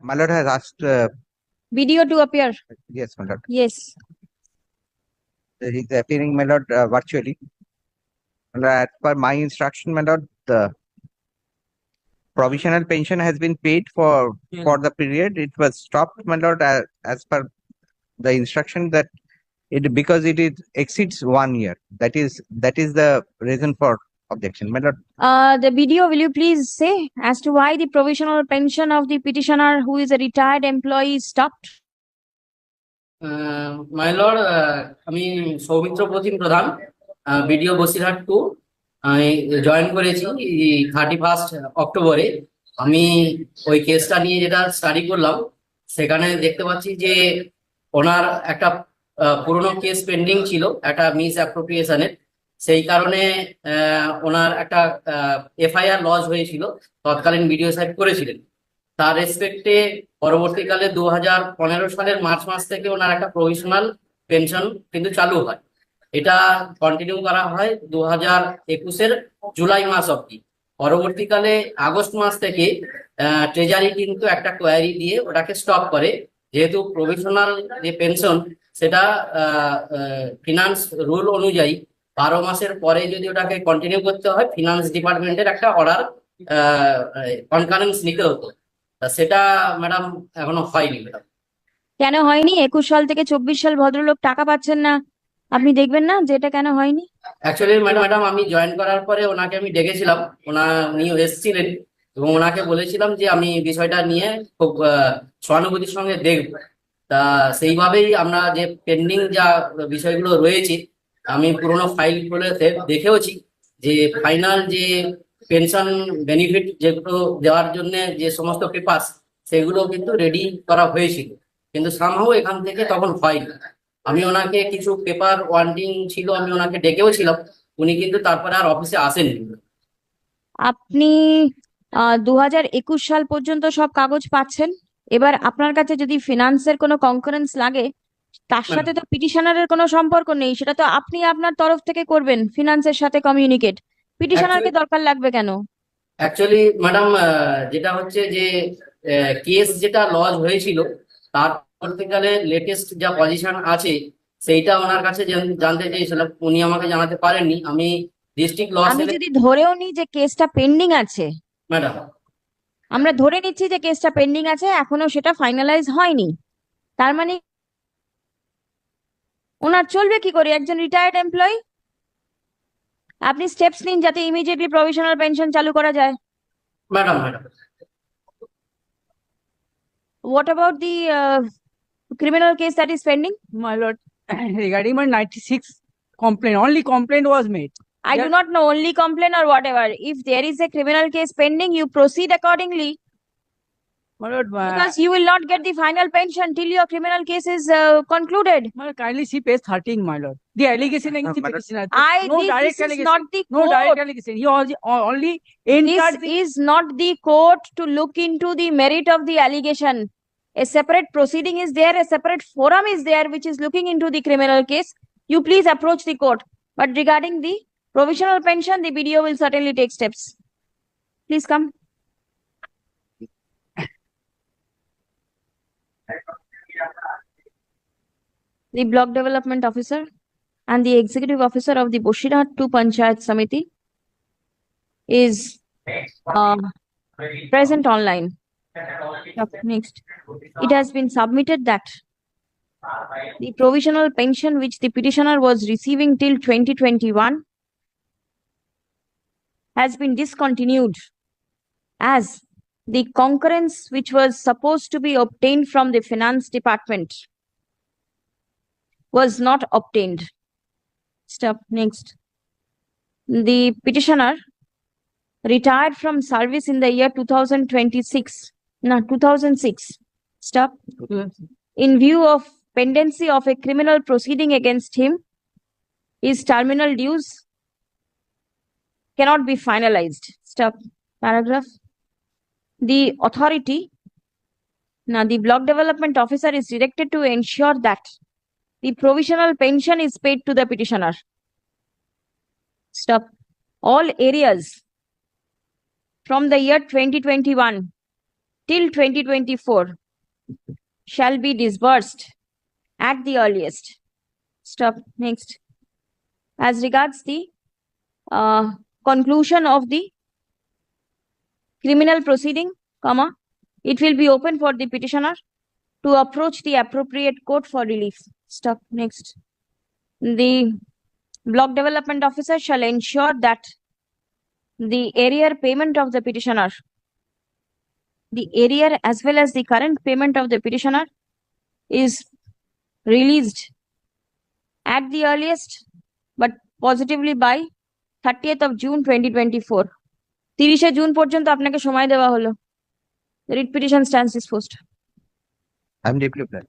My lord has asked, uh, Video to appear. yes, my lord. Yes. He's appearing, my lord, uh, virtually. My As per my instruction, my lord, the provisional pension has been paid for, for the period. It was stopped, my lord, as, as per the instruction that it, because it is exceeds one year. That is, that is the reason for objection, my lord. Uh, the video, will you please say as to why the provisional pension of the petitioner who is a retired employee stopped? My lord আমি Soumitra Pratim Pradhan BDO Basirhat two আমি join করেছি thirty first অক্টোবরে আমি ওই কেসটা নিয়ে যেটা study করলাম সেখানে দেখতে পাচ্ছি যে ওনার একটা আহ, পুরনো কেস পেন্ডিং ছিল একটা মিস অ্যাপ্রোপ্রিয়েশনের সেই কারণে ওনার একটা এফআইআর লজ হয়েছিল, তৎকালীন বিডিও সাহেব করেছিলেন। তার রেসপেক্টে পরবর্তীকালে দু হাজার পনেরো সালের মার্চ মাস থেকে ওনার একটা প্রভিশনাল পেনশন কিন্তু চালু হয়। এটা কন্টিনিউ করা হয় দু হাজার একুশের জুলাই মাস অব্দি পরবর্তীকালে আগস্ট মাস থেকে ট্রেজারি কিন্তু একটা কোয়ারি দিয়ে ওটাকে স্টপ করে। যেহেতু প্রভিশনাল যে পেনশন সেটা ফিনান্স রুল অনুযায়ী বারো মাসের পরে যদি ওটাকে কন্টিনিউ করতে হয় ফিনান্স ডিপার্টমেন্টের একটা অর্ডার কনকারেন্স নিতে হতো। তা সেটা ম্যাডাম এখনও হয়নি। ম্যাডাম কেন হয়নি? একুশ সাল থেকে চব্বিশ সাল ভদ্রলোক টাকা পাচ্ছেন না। আপনি দেখবেন না যে এটা কেন হয়নি? অ্যাকচুয়ালি ম্যাডাম আমি জয়েন করার পরে ওনাকে আমি ডেকেছিলাম। ওনা উনিও এসেছিলেন এবং ওনাকে বলেছিলাম যে আমি বিষয়টা নিয়ে খুব সহানুভূতির সঙ্গে দেখব। তা সেইভাবেই আমরা যে পেন্ডিং যা বিষয়গুলো রয়েছে আমি পুরোনো ফাইল ফাইলগুলোতে দেখেওছি যে ফাইনাল যে পেনশন বেনিফিট যেগুলো দেওয়ার জন্য যে সমস্ত পেপার সেগুলো কিন্তু রেডি করা হয়েছিল। কিন্তু সামহাও এখান থেকে তখন হয়নি। আমি ওনাকে কিছু পেপার ওয়ান্টিং ছিল, আমি ওনাকে ডেকেও ছিলাম উনি কিন্তু তারপরে আর অফিসে আসেননি। আপনি দু হাজার একুশ সাল পর্যন্ত সব কাগজ পাচ্ছেন। এবার আপনার কাছে যদি ফিনান্সের কোনো কনকারেন্স লাগে তার সাথে তো পিটিশনারের কোনো সম্পর্ক নেই সেটা তো আপনি আপনার তরফ থেকে করবেন ফিনান্সের সাথে কমিউনিকেট পিটিশনারকে দরকার লাগবে কেন? অ্যাকচুয়ালি ম্যাডাম যেটা হচ্ছে যে কেস যেটা লজ হয়েছিল তার পরবর্তীকালে লেটেস্ট যা পজিশন আছে সেইটা ওনার কাছে জান- জানতে চেয়েছিলাম উনি আমাকে জানাতে পারেননি। আমি ডিস্ট্রিক্ট ল আমি যদি ধরেও নিই যে কেসটা পেন্ডিং আছে। ম্যাডাম আমরা ধরে নিচ্ছি যে কেসটা পেন্ডিং আছে এখনও সেটা ফাইনালাইজ হয়নি। তার মানে ওনার চলবে কি করে একজন রিটায়ার্ড এমপ্লয়ি আপনি স্টেপস নিন যাতে ইমিডিয়েটলি প্রভিশনাল পেনশন চালু করা যায় madam madam What about the uh, criminal case that is pending? My lord, regarding my ninety-six complaint, only complaint was made. I do Yeah. not know, only complain or whatever. If there is a criminal case pending, you proceed accordingly My lord, uh, because you will not get the final pension till your criminal case is uh, concluded. my lord, kindly see page thirteen, my lord. The allegation Uh, against the my petitioner. I No think direct this is not the court. No direct court. allegation. You only, only This the, is not the court to look into the merit of the allegation. A separate proceeding is there, a separate forum is there which is looking into the criminal case. You please approach the court. But regarding the provisional pension, the BDO will certainly take steps. Please come. The block development officer and the executive officer of the Boshirat 2 Panchayat Samiti is uh, present online. Next, it has been submitted that the provisional pension which the petitioner was receiving till 2021 has been discontinued as the concurrence which was supposed to be obtained from the finance department was not obtained. Stop. Next. The petitioner retired from service in the year 2026. No, 2006. Stop. In view of pendency of a criminal proceeding against him, his terminal dues cannot be finalized. Stop. Paragraph. The authority, now the block development officer is directed to ensure that the provisional pension is paid to the petitioner. Stop. All areas from the year 2021 till 2024 shall be disbursed at the earliest. Stop. Next. As regards the uh, conclusion of the criminal proceeding, comma, it will be open for the petitioner to approach the appropriate court for relief. Stop. Next. The block development officer shall ensure that the arrear payment of the petitioner, the arrear as well as the current payment of the petitioner is released at the earliest, but positively by 30th of June 2024. তিরিশে June পর্যন্ত আপনাকে সময় দেওয়া হলো writ petition stance disposed I'm deeply glad.